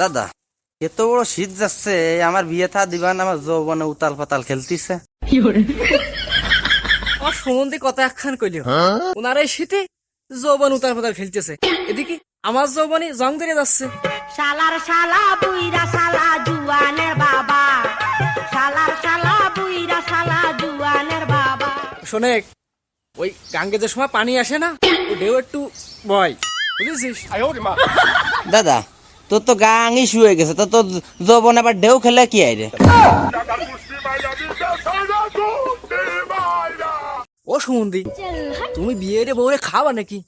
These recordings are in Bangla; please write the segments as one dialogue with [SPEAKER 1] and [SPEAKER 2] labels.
[SPEAKER 1] দাদা এত বড় শীত যাচ্ছে আমার বিয়ে থা দিবান আমার যৌবনে উতাল পাতাল খেলতিছে।
[SPEAKER 2] আমার সম্বন্ধে কথা একখান ওনার এই শীতে যৌবন উতার পাতার খেলতেছে। এদিকে আমার যৌবনে জং ধরে যাচ্ছে।
[SPEAKER 3] শালার শালা বুইরা শালা জুয়ানের বাবা। শালার শালা বুইরা শালা জুয়ানের বাবা।
[SPEAKER 2] শোনে ওই গাঙ্গে যে সময় পানি আসে না ও ঢেউ একটু ভয় বুঝেছিস?
[SPEAKER 1] দাদা তোর তো গাঙি শুয়ে গেছে তো তোর যৌবন আবার ঢেউ খেলে কি আইরে?
[SPEAKER 2] ও সুমন্দি তুমি বিয়ে রে বউরে খাওয়া নাকি?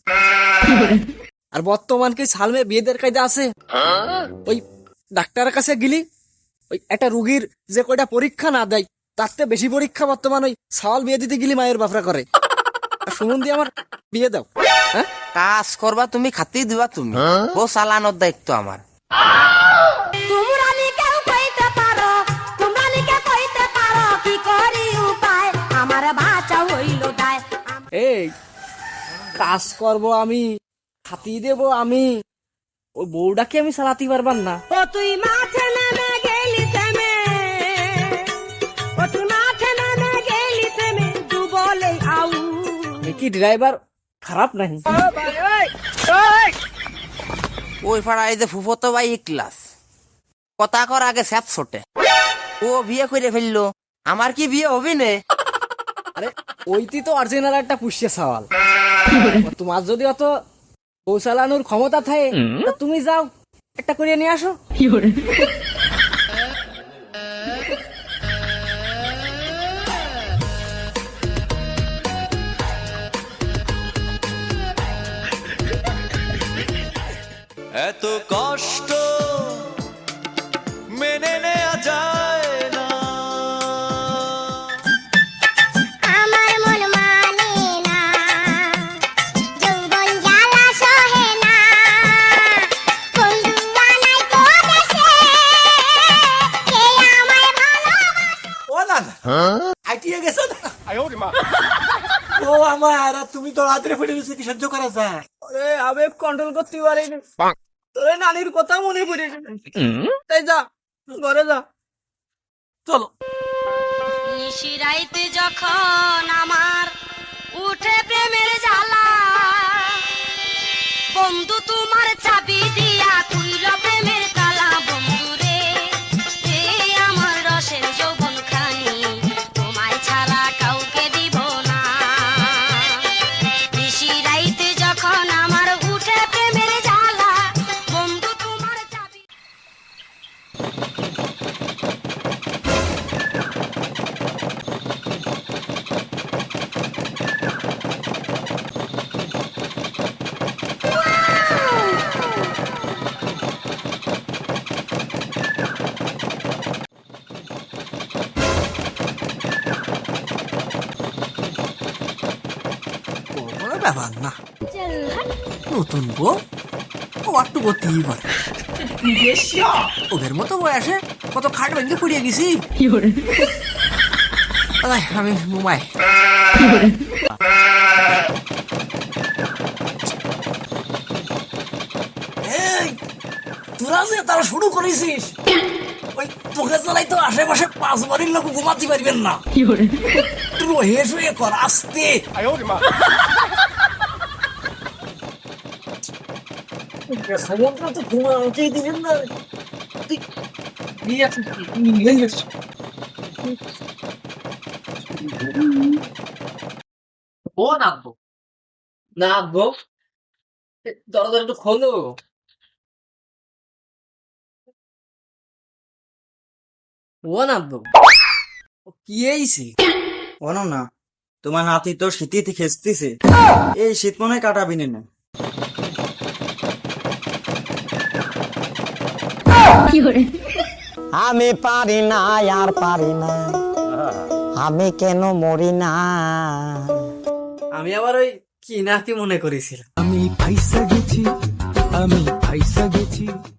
[SPEAKER 2] আর বর্তমান কি সালমে বিয়েদের কায়দা আছে? ওই ডাক্তারের কাছে গেলি ওই একটা রুগীর যে কয়টা পরীক্ষা না দেয় তার থেকে বেশি পরীক্ষা বর্তমান ওই সাল বিয়ে দিতে গেলি মায়ের বাপরা করে। আর সুমন্দি আমার বিয়ে দাও হ্যাঁ?
[SPEAKER 1] কাজ করবা তুমি খাতি দিবা তুমি। ও চালানোর দায়িত্ব আমার।
[SPEAKER 3] তোমরা নি কেউ কইতে পারো তোমরা নি কেউ কইতে পারো কি করি উপায়? আমার বাঁচা হইল দায় আম-
[SPEAKER 2] এই কাজ করব আমি খাতি দেব আমি। ওই বউটাকে আমি চালাতে পারবার না।
[SPEAKER 3] ও তুই মাঠে নেমে গেলি থেমে ও তুই মাঠে নেমে গেলি থেমে তু বলে আউ
[SPEAKER 2] কি ড্রাইভার খারাপ নাহি
[SPEAKER 1] ওই ফাড়া এই যে ফুফতো ভাই ক্লাস। কথা কর আগে স্যাপ ছোটে। ও বিয়ে করে ফেলল। আমার কি বিয়ে হবি নে?
[SPEAKER 2] আরে ওইটি তো অরিজিনাল একটা পুষ্যে সওয়াল। তোমার যদি অত পৌঁছালানোর ক্ষমতা থাকে তা তুমি যাও একটা করে নিয়ে আসো।
[SPEAKER 4] এত কষ্ট মেনে নেওয়া যায় না।
[SPEAKER 5] আমার মন মানে না যৌবন না। বন্ধু বানাই তো দেশে কে আমায় ভালোবাসে?
[SPEAKER 6] ও গেছো আমার তুমি তো রাত্রে ফেটে গেছে কি সহ্য করা যায়?
[SPEAKER 2] আবেগ কন্ট্রোল করতে পারিনি। তোর নানির কথা মনে পড়ে তাই যা ঘরে যা।
[SPEAKER 6] চলো।
[SPEAKER 3] নিশিরাইতে যখন আমার উঠে প্রেমের জ্বালা বন্ধু
[SPEAKER 6] ব্যাপার না নতুন বউ? ও করতেই পারে ওদের মতো বয়সে কত খাট ভেঙে পড়িয়ে গেছি। আমি এই, তোরা যে তারা শুরু করেছিস। ওই তোকে চালাই তো আশেপাশে পাঁচ বাড়ির লোক ঘুমাতে পারবেন না। তুই হেস হয়ে কর আসতে। সমুদ্র তো দিবেন না তুই নিয়ে আসিস নিয়ে আসিস ও নাচবো নাচবো দরজা একটু খোলো
[SPEAKER 2] ও না ও কি এইছে
[SPEAKER 7] না তোমার হাতি তো শীতিতে খেসতিছে এই শীত মনে হয় কাটাবি না?
[SPEAKER 8] আমি পারি না আর পারি না। আমি কেন মরি না?
[SPEAKER 2] আমি আবার ওই কি না কি মনে করেছিলাম।
[SPEAKER 6] আমি ফাইসা গেছি আমি ফাইসা গেছি।